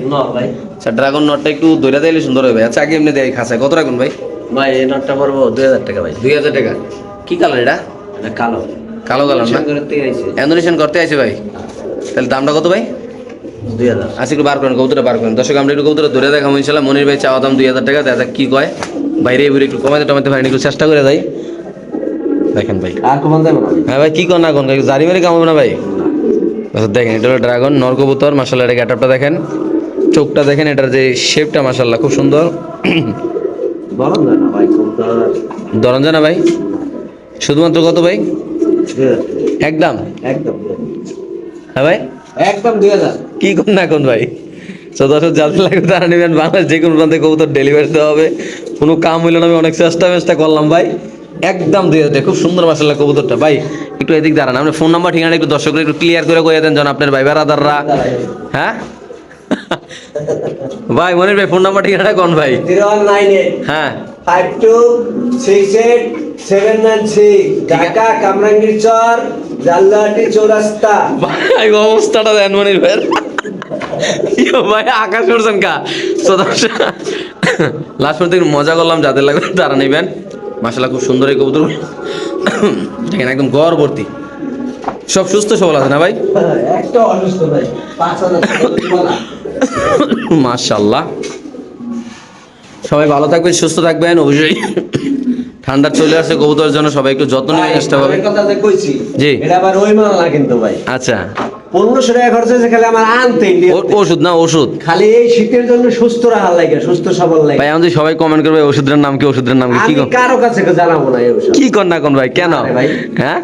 Speaker 1: আচ্ছা ড্রাগন নটটা একটু দইরা দিলে সুন্দর হবে আচ্ছা আগে এমনি দেয় খাসায় কত রাখুন ভাই?
Speaker 2: ভাই এই নটটা পড়ব দুই হাজার টাকা ভাই।
Speaker 1: দুই হাজার টাকা। কি কালার এটা?
Speaker 2: এটা কালো।
Speaker 1: কালো কালার না?
Speaker 2: আইছে।
Speaker 1: করতে আছে ভাই। তাহলে দামটা কত ভাই?
Speaker 2: দুই হাজার।
Speaker 1: আচ্ছা একটু বার করেন কবুতরটা বার করেন। দর্শক আমরা একটু কবুতর ধরে দেখাবো ইনশাল্লাহ মনির ভাই চাওয়া দাম দুই হাজার টাকা দেখা যাক কি কয়। বাইরে এবারে একটু কমাতে টমাতে ভাই একটু চেষ্টা করে দেয় দেখেন ভাই।
Speaker 2: আর কমান যাবে না?
Speaker 1: হ্যাঁ ভাই কি কর না কোন? জারি মেরে কামাবো না ভাই? আচ্ছা দেখেন এটা হলো ড্রাগন নর কবুতর। মাসাল্লাহ এটা গ্যাটআপটা দেখেন। চোখটা দেখেন এটার যে শেপটা মাসাল্লাহ খুব সুন্দর।
Speaker 2: বলুন না ভাই
Speaker 1: ধরন জানা ভাই? শুধুমাত্র কত ভাই? একদম?
Speaker 2: একদম।
Speaker 1: হ্যাঁ ভাই?
Speaker 2: একদম দুই হাজার।
Speaker 1: কি কোন না কোন ভাই? তো দর্শক যাদের লাগবে তারা নেবেন। বাংলাদেশ যে কোনো প্রান্তে কবুতর ডেলিভারি দেওয়া হবে। কোনো কাম হইল না আমি অনেক চেষ্টা করলাম ভাই। একদম দুই হাজার। খুব সুন্দর মাসাল্লাহ কবুতরটা। ভাই একটু এদিক দাঁড়ান। আপনি ফোন নাম্বার ঠিকানা একটু দর্শকরা একটু ক্লিয়ার করে দেন যেন আপনার ভাই বেড়াদাররা হ্যাঁ? ভাই মনির ভাই ফোন নাম্বার ঠিকানাটা কোন ভাই?
Speaker 2: জিরো ওয়ান নাইন এইট
Speaker 1: হ্যাঁ।
Speaker 2: Five two six eight seven nine six Dhaka Kamrangirchar চৌরাস্তা।
Speaker 1: ভাই অবস্থাটা দেন মনির ভাই ভাই আকাশ করছেন কা? তো লাস্ট পর্যন্ত একটু মজা করলাম যাদের লাগবে তারা নেবেন। মাসাল্লাহ খুব সুন্দর এই কবুতর। দেখেন একদম গড় ভর্তি। সব সুস্থ সবল আছে না ভাই?
Speaker 2: একটা অসুস্থ ভাই
Speaker 1: মাশাল্লাহ সবাই ভালো থাকবেন সুস্থ থাকবেন অবশ্যই। ঠান্ডা চলে আসে কবুতরের জন্য সবাই একটু যত্ন নেওয়ার চেষ্টা
Speaker 2: কইছি
Speaker 1: জি।
Speaker 2: এটা আবার ওই মাল না কিন্তু ভাই।
Speaker 1: আচ্ছা।
Speaker 2: পনেরোশো টাকা খরচ হয়েছে খালি আমার আনতে
Speaker 1: ওষুধ না ওষুধ?
Speaker 2: খালি এই শীতের জন্য সুস্থ রাখার লাগে সুস্থ সবল লাগে।
Speaker 1: ভাই আমাদের সবাই কমেন্ট করবে ওষুধের নাম কি ওষুধের নাম কি কর-
Speaker 2: কারও কাছে জানাব না এই
Speaker 1: কি কর না কোন ভাই কেন?
Speaker 2: ভাই।
Speaker 1: হ্যাঁ?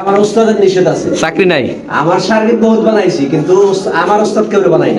Speaker 2: আমার উস্তাদের নিষেধ আছে।
Speaker 1: চাকরি নাই?
Speaker 2: আমার বহুত বানাইছি কিন্তু আমার উস্তাদ কেউ বানাই